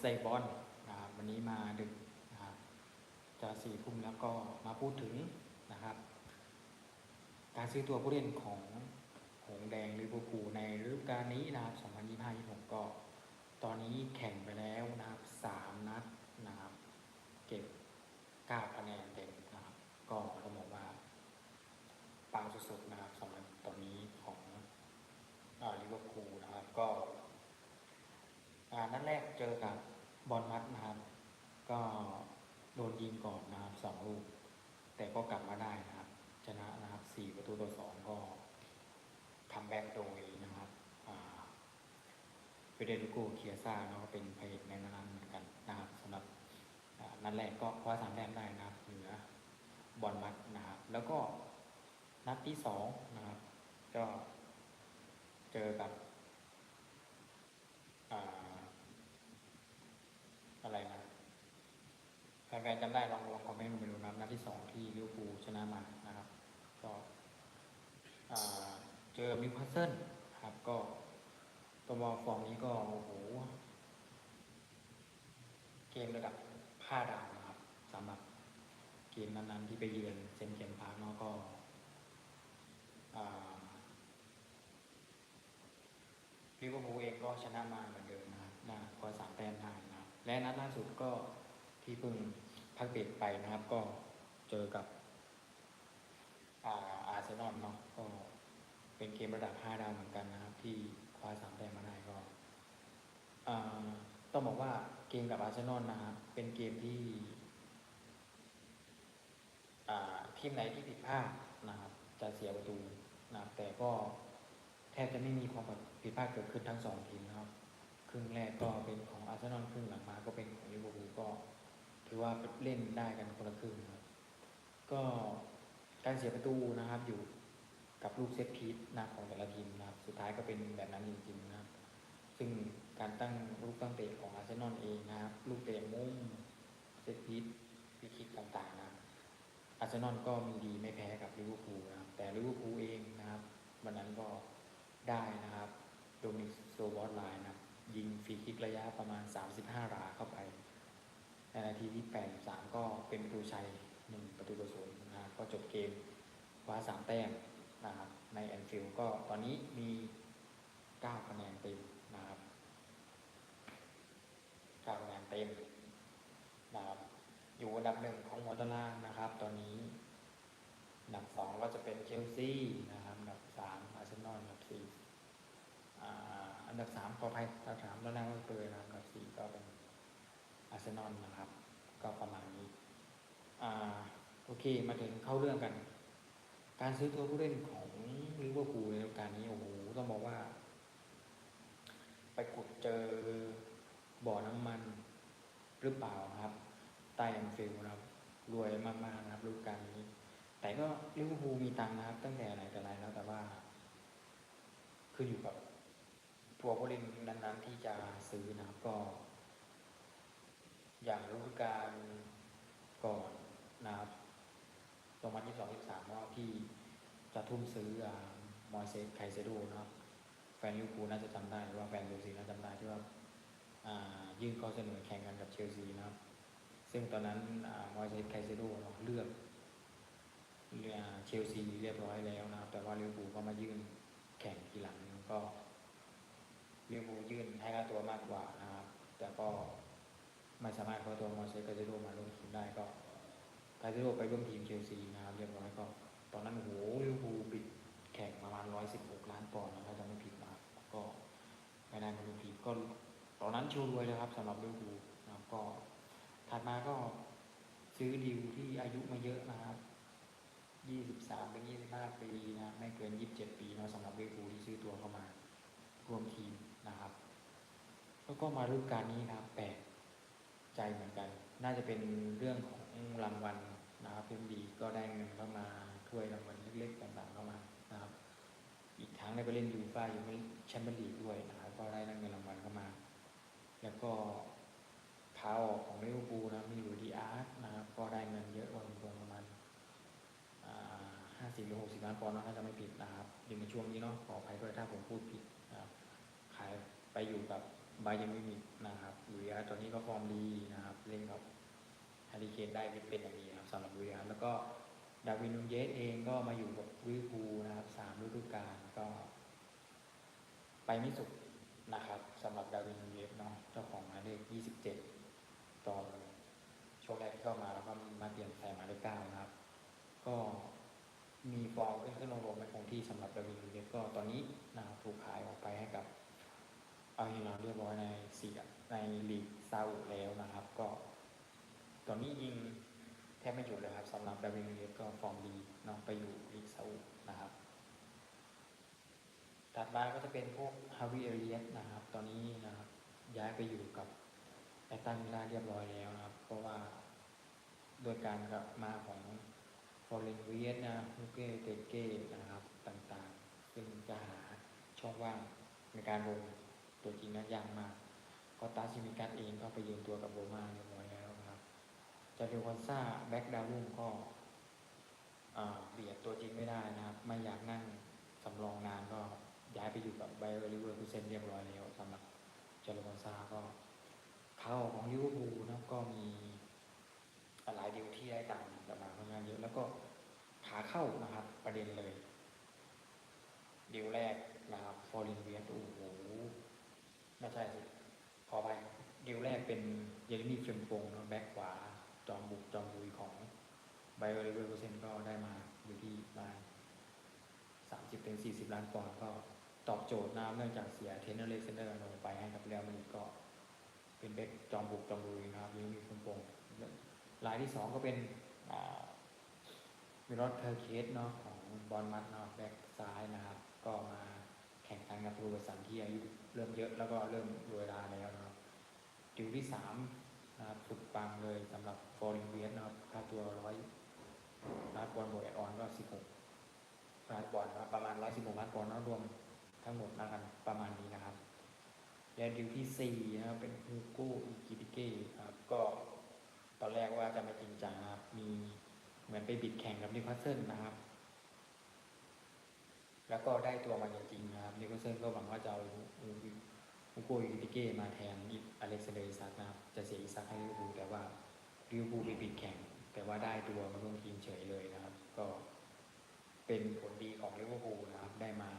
เซบอนนะครับวันนี้มาดึกนะครับจะสี่ทุ่มแล้วก็มาพูดถึงนะครับ การซื้อตัวผู้เล่นของหงแดงลิเวอร์พูลในฤดูกาลนี้นะครับ2025-26ก็ตอนนี้แข่งไปแล้วนะครับ3นัดนะครับเก็บ9คะแนนเต็มนะครับ ก็ต้องบอกว่าปังสุดๆนะครับสำหรับตอนนี้ของลิเวอร์พูลนะครับก็อ่านัดแรกเจอกั บอลมัดนะครับ ก็โดนยิงก่อนนะครับสองลูก แต่ก็กลับมาได้นะครับ ชนะนะครับสี่ประตูต่อสองก็คัมแบ็กโดยนะครับเฟเดริโกเคียซ่าเนาะก็เป็นพระเอกในนั้นเหมือนกันนะครับสำหรับนัดแรกก็คว้าสามแต้มได้นะครับเหนือบอลมัดนะครับแล้วก็นัดที่สองนะครับ ก็เจอกับอ่าอะไรนะ แฟนๆจำได้ลองลองคอมเมนต์มาดูนะครับนัดที่สองที่ลิเวอร์พูลชนะมานะครับ ก็เจอมิวคาสเซิลครับ ก็ตัวบอลฟอร์มนี้ก็โอ้โหเกมระดับผ้าดาวนะครับสำหรับเกมนั้นๆที่ไปเยือนเซนเจมพาร์คเนาะก็ลิเวอร์พูลเองก็ชนะมาเหมือนเดิมนะครับได้คว้าสามแต้มได้นะครับและนัดล่าสุดก็ที่เพิ่ง พักเบรกไปนะครับ ก็เจอกับอาอาร์เซนอลเนาะก็เป็นเกมระดับ 5 ดาวเหมือนกันนะครับ ที่คว้าสามแต้มมาได้ก็ต้องบอกว่าเกมกับอาร์เซนอลนะครับเป็นเกมที่ทีมไหนที่ผิดพลาดนะครับ จะเสียประตูนะครับแต่ก็แทบจะไม่มีความผิดพลาดเกิดขึ้นทั้งสองทีมนะครับ ครึ่งแรกก็เป็นของอาร์เซนอลครึ่งหลังมาก็เป็นของลิเวอร์พูลก็ือว่าเล่นได้กันคนละครึ่งครับ ก็การเสียประตูนะครับ อยู่กับลูกเซตพีทนะของแต่ละทีมนะครับ สุดท้ายก็เป็นแบบนั้นจริงๆนะครับ ซึ่งการตั้งลูกตั้งเตะของอาร์เซนอลเองนะครับ ลูกเตะมุมเซตพีทฟรีคิกต่างๆนะครับอาร์เซนอลก็มีดีไม่แพ้กับลิเวอร์พูลนะครับ แต่ลิเวอร์พูลเองนะครับวันนั้นก็ได้นะครับ โดมินิกโซบอสไลน์นะครับ ยิงฟรีคิกระยะประมาณ 35หลาเข้าไป นนาทีที่ 83 ก็เป็นประตูชัย 1 ประตูต่อศูนย์นะครับก็จบเกมคว้า 3 แต้มนะครับในแอนฟิลด์ก็ตอนนี้มี 9 คะแนนเต็มนะครับ9คะแนนเต็มนะครับอยู่อันดับหนึ่งของหัวตารางนะครับ ตอนนี้อันดับ2ก็จะเป็นเชลซีนะครับอันดับ3อาร์เซนอลอันดับ4อ่อันดับ3ขออภัยอันดับ3แล้วนั่งก็เปิดนะครับอันดับ4ก็เป็น อาร์เซนอลนะครับ ก็ประมาณนี้อ่าโอเคมาถึงเข้าเรื่องกัน การซื้อตัวผู้เล่นของลิเวอร์พูลในฤดูกาลนี้โอ้โหต้องบอกว่า ไปขุดเจอบ่อน้ำมันหรือเปล่านะครับใต้แอนฟิลด์นะครับรวยมากๆนะครับฤดูกาลนี้ แต่ก็ลิเวอร์พูลมีตังค์นะครับ ตั้งแต่ไหนแต่ไรแล้วแต่ว่าขึ้นอยู่กับตัวผู้เล่นนั้นๆที่จะซื้อนะครับก็ อย่างฤดูกาลก่อนนะครับประมาณ22 23เนาะที่จะทุ่มซื้ออมอยเซไคเซโดเนาะแฟนลิเวอร์พูลน่าจะจำได้หรือว่าแฟนเชลซีน่าจะจำได้ที่ว่าายื่นข้อเสนอแข่งกันกับเชลซีนะครับ ซึ่งตอนนั้นอมอยเซสไคเซโดเนาเลือกเลือกเชลซีเรียบร้อยแล้วนะครับ แต่ว่าลิเวอร์พูลก็มายื่นแข่งทีหลังก็ลิเวอร์พูลยื่นให้ค่าตัวมากกว่านะครับ แต่ก็ ไม่สามารถเข้าตัวมอเซกาเซโดมาร่วมทีมได้ก็กาเซโดไปร่วมทีมเชลซีนะครับเรียบร้อยก็ ตอนนั้นโหลิเวอร์พูลปิดแข่งประมาณ 116 ล้านปอนด์นะครับถ้าจำไม่ผิดนะครับก็ไม่ได้มาร่วมทีมก็ตอนนั้นชูรวยเลยครับสำหรับลิเวอร์พูลนะครับก็ถัดมาก็ซื้อดิวที่อายุม่เยอะนะครับ23เป็น25ปีนะ ไม่เกิน27ปีเนาะสำหรับลิเวอร์พูลที่ซื้อตัวเข้ามารวมทีมนะครับ แล้วก็มาฤดูกาลนี้นะครับแปลก ใจเหมือนกัน น่าจะเป็นเรื่องของรางวัลนะครับพิมดีก็ได้เงินเข้ามาถ้วยรางวัลเล็กๆต่างๆเข้ามานะครับอีกทั้งได้ไปเล่นยูฟ่ายูแชมเปี้ยนลีกด้วยนะครับก็ได้เงินรางวัลเข้ามา แล้วก็ขาออกของลิเวอร์พูลนะมีอยู่ดีอาร์ตนะครับก็ได้เงินเยอะกว่าลงประมาณห้าสิบหรือหกสิบล้านปอนด์นะถ้าจะไม่ผิดนะครับอยู่ในช่วงนี้เนาะขออภัยด้วยถ้าผมพูดผิดนะครับขายไปอยู่กับ บายังไม่มีนะครับบุรีรัมย์ตอนนี้ก็ฟอร์มดีนะครับ เล่นกับฮาริเคนได้เป็นอย่างดีครับสำหรับบุรีรัมย์แล้วก็ดาวินนูนเยสเองก็มาอยู่กับลิเวอร์พูลนะครับสามฤดูกาลก็ ไปไม่สุดนะครับสำหรับดาวินนูนเยสเนาะเจ้าของหมายเลข27ตอนช่วงแรกที่เข้ามาแล้วก็มาเปลี่ยนใส่หมายเลข9นะครับ ก็มีฟอร์มขึ้นขึ้นลงลงไม่คงที่สำหรับดาวินนูนเยสก็ตอนนี้นะครับถูกขายออกไปให้กับอาฮิลาลเรียบร้อยในสี่ใน ลีกซาอุแล้วนะครับ ก็ตอนนี้ยิงแทบไม่หยุดเลยครับสำหรับดาวินเยสก็ฟอร์มดีเน้องไปอยู่ลีกซาอุนะครับ ถัดมาก็จะเป็นพวกฮาวิเอเรียสนะครับ ตอนนี้นะครับ ย้ายไปอยู่กับแอตตันมิลาเรียบร้อยแล้วนะครับ เพราะว่าโดยการกลับมาของฟอร์เรนเวียสนะฮูเก้เตเก้นะครับต่างๆ ซึ่งจะหาช่องว่างในการลงตัวจริงนั้นยากมาก ก็ตาชิมิกัสเองก็ไปยืมตัวกับโบมาเรียบร้อยแล้วครับจาเดลคอนซ่าแบ็กดาวรุ่งก็เบียดตัวจริงไม่ได้นะครับ ไม่อยากนั่งสำรองนานก็ย้ายไปอยู่กับไบเออร์ลิเวอร์พูเซนเรียบร้อยแล้วสำหรับจาเดลคอนซ่าก็เข้าของลิเวอร์พูลนะก็มีหลายดีลที่ได้ตังค์กลับมาค่อนข้างเยอะแล้วก็ขาเข้านะครับ ประเด็นเลยดีลแรกนะครับฟอร์ลินเวียสโอ้โหไม่ใช่สิขอไปดี ลแรกเป็นเยเรมีเฟมโปงเนะแบ็คขวา จอมบุกจอมบุยของไบเออร์เลเวอร์เปอร์เซ็นต์ก็ได้มาอยู่ที่ประมาสามสิบถึงสี่สิบล้านปอนด์ก็ตอบโจทย์นะเนื่องจากเสียเทนเนอร์เลสเซนเดอร์ลงไปให้กับเรอัลมาดริดก็เป็นแบ็คจอมบุกจอมบุยนะครับเยเรมีเฟมโปงรายที่สองก็เป็นมิรอดเพอร์เคสเนาะของบอลมัดเนาะแบ็คซ้ายนะครับ ก็มาแข่งขันกับรูเบอร์สันที่อายุเริ่มเยอะแล้วก็เริ่มรวยราแล้วนะครับ ดิวที่สามนะครับสุดปังเลยสำหรับฟอร์ริงเวียสนะครับค่าตัวร้อยล้านปอนด์บวกแอดออนก็สิบหกล้านปอนด์นะครับประมาณร้อยสิบหกล้านปอนด์นะรวมทั้งหมดแล้วกันประมาณนี้นะครับ และดิวที่สี่นะครับเป็นฮูโก้อิกิติเก้ครับก็ตอนแรกว่าจะไม่จริงจังครับมีเหมือนไปบิดแข่งกับนิคาสเซิลนะครับ แล้วก็ได้ตัวมาจริงๆนะครับนิโคลเซนก็หวังว่าจะเอาฮู โกยูติเก้มาแทนอเล็กซานเดอร์อิซักนะครับ จะเสียอิซักให้ลิเวอร์พูลแต่ว่าลิเวอร์พูลไปปิดแข่ง แต่ว่าได้ตัวมาร่วมทีมเฉยเลยนะครับ ก็เป็นผลดีของลิเวอร์พูลนะครับได้มา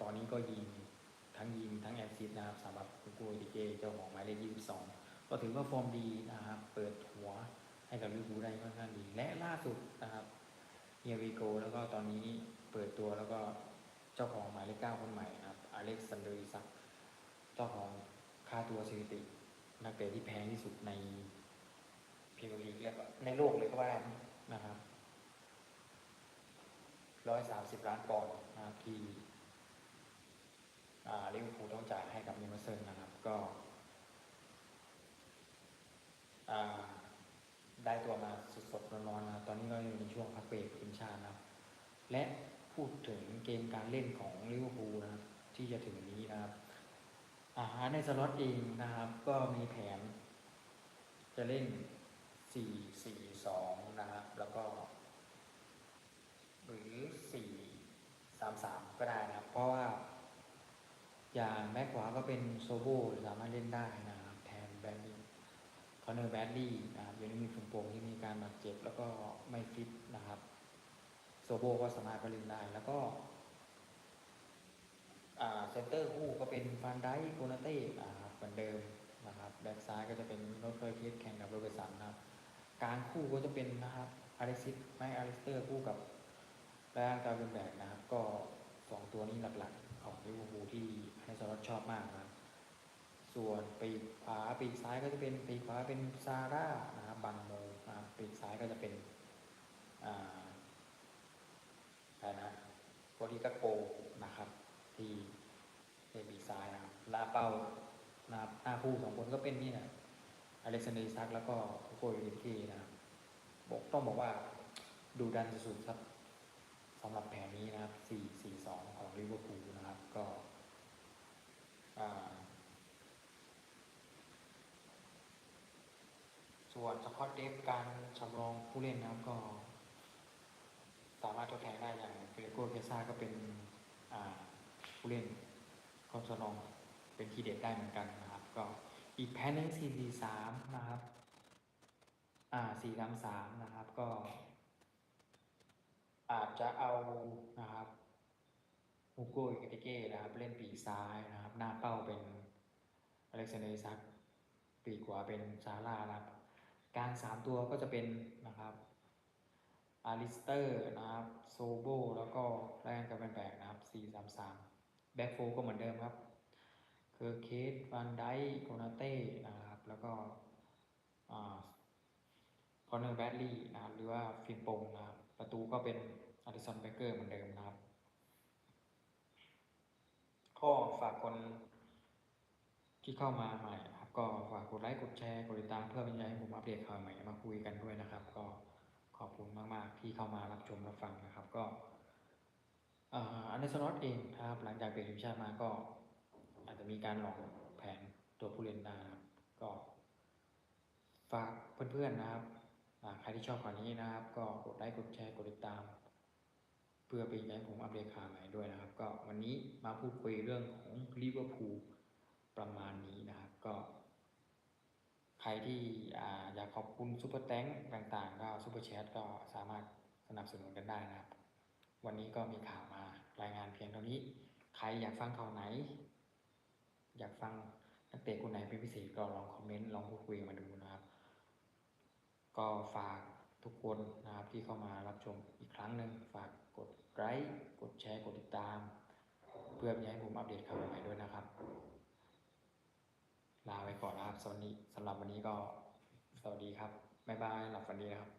ตอนนี้ก็ยิงทั้งยิงทั้งแอสซิสต์นะครับสำหรับโกยูติเก้เจ้าของหมายเลข22 ก็ถือว่าฟอร์มดีนะครับเปิดหัวให้กับลิเวอร์พูลได้ค่อนข้างดี และล่าสุดนะครับเฮียวีโกแล้วก็ตอนนี้เปิดตัวแล้วก็เจ้าของหมายเลขเก้าคนใหม่นะครับอเล็กซานเดอร์อิซัก เจ้าของค่าตัวสถิติ นักเตะที่แพงที่สุดในพรีเมียร์ลีกแล้วก็ในโลกเลยก็ว่าได้นะครับร้อยสามสิบล้านปอนด์นะครับที่ลิเวอร์พูลต้องจ่ายให้กับนิวคาสเซิลนะครับ ก็ได้ตัวมาสดๆร้อนๆนะตอนนี้ก็อยู่ในช่วงพักเบรกทีมชาตินะครับ และพูดถึงเกมการเล่นของลิเวอร์พูลนะครับ ที่จะถึงนี้นะครับ ในสล็อตเองนะครับ ก็มีแผน จะเล่น 4 4 2 นะครับ แล้วก็ หรือ 4 3 3 ก็ได้นะครับ เพราะว่า อย่างแบ็คขวาก็เป็นโซโบสามารถเล่นได้นะครับ แทนแบดดี้คอนเนอร์แบดดี้นะครับยังม่มีฟุ่มโปงที่มีการบาดเจ็บแล้วก็ไม่ฟิตนะครับ โซโบก็สามารถไปเล่นได้แล้วก็ เซนเตอร์คู่ก็เป็นฟานไดโกนาเต้นะครับเหมือนเดิมนะครับแบ็กซ้ายก็จะเป็นโรเฟอร์เคสแข่งกับโรเบร์สันนะครับกลางคู่ก็จะเป็นนะครับอเล็กซิสไม่อเล็กสเตอร์คู่กับแรนด์กาเบนแบกนะครับ ก็สองตัวนี้หลักๆ ของลิเวอร์พูลที่ให้สลอตชอบมากนะครับส่วนปีกขวาปีกซ้ายก็จะเป็นปีกขวาเป็นซาร่านะครับบังโมนะครับปีกซ้ายก็จะเป็นอ่านะโปรติกาโก ที่เป็นบีซ้ายนะครับลาเป้านะครับหน้าคู่สองคนก็เป็นนี่นะอเล็กซานเดอร์ซักแล้วก็โคโยติกีนะครับบอกต้องบอกว่าดูดันสุดๆครับสำหรับแผนนี้นะครับ 4-4-2 ของลิเวอร์พูลนะครับ ก็ส่วนสกอตเดฟการสำรองผู้เล่นนะครับก็ สามารถทดแทนได้อย่างเกรโกเกซ่าก็เป็น อ่า ผู้เล่นคอนสนองเป็นทีเด็ดได้เหมือนกันนะครับ ก็อีกแพ้หนึ่งสี่สี่สามนะครับ อ่าสี่สามสามนะครับก็ อาจจะเอานะครับฮูโกอิกาติเก้นะครับ เล่นปีกซ้ายนะครับ หน้าเป้าเป็นอเล็กซานเดร์ซักปีกขวาเป็นซาร่านะครับ การสามตัวก็จะเป็นนะครับอาริสเตอร์นะครับ โซโบ แล้วก็แรนกับแบนแบกนะครับ 4-3-3 แบ็กโฟก็เหมือนเดิมครับ คือเคสฟันไดโคนาเต้นะครับ แล้วก็คอนเนอร์แบดลี่นะครับหรือว่าฟินปงนะครับ ประตูก็เป็นอาริสันเบเกอร์เหมือนเดิมนะครับ ข้อฝากคนที่เข้ามาใหม่ครับ ก็ฝากกดไลค์กดแชร์กดติดตามเพื่อเป็นใจให้ผมอัปเดตข่าวใหม่มาคุยกันด้วยนะครับ ก็ขอบคุณมาก ๆ ที่เข้ามารับชมรับฟังนะครับ ก็ อันเดอร์สนอตเองนะครับหลังจากเปลี่ยนทีมชาติมาก็อาจจะมีการหลอกแผนตัวผู้เล่นได้นะครับ ก็ฝากเพื่อนๆนะครับใครที่ชอบข่าวนี้นะครับ ก็กดไลค์กดแชร์กดติดตาม เพื่อเป็นใจให้ผมอัปเดตข่าวใหม่ด้วยนะครับ ก็วันนี้มาพูดคุยเรื่องของลิเวอร์พูลประมาณนี้นะครับ ก็ ใครที่อ่อยากขอบคุณซูเปอร์แตงต่างๆ ก็ซูเปอร์แชทก็สามารถสนับสนุนกันได้นะครับ วันนี้ก็มีข่าวมารายงานเพียงเท่านี้ ใครอยากฟังข่าวไหน อยากฟังนักเตะคนไหนเป็นพิเศษก็ลองคอมเมนต์ลองพูดคุยกันมาดูนะครับ ก็ฝากทุกคนนะครับที่เข้ามารับชมอีกครั้งหนึ่งฝากกดไลค์กดแชร์กดติดตาม เพื่อให้ผมอัปเดตข่าวใหม่ด้วยนะครับ ลาไปก่อนนะครับสวัสดีสำหรับวันนี้ก็สวัสดีครับบ๊ายบายหลับฝันดีนะครับ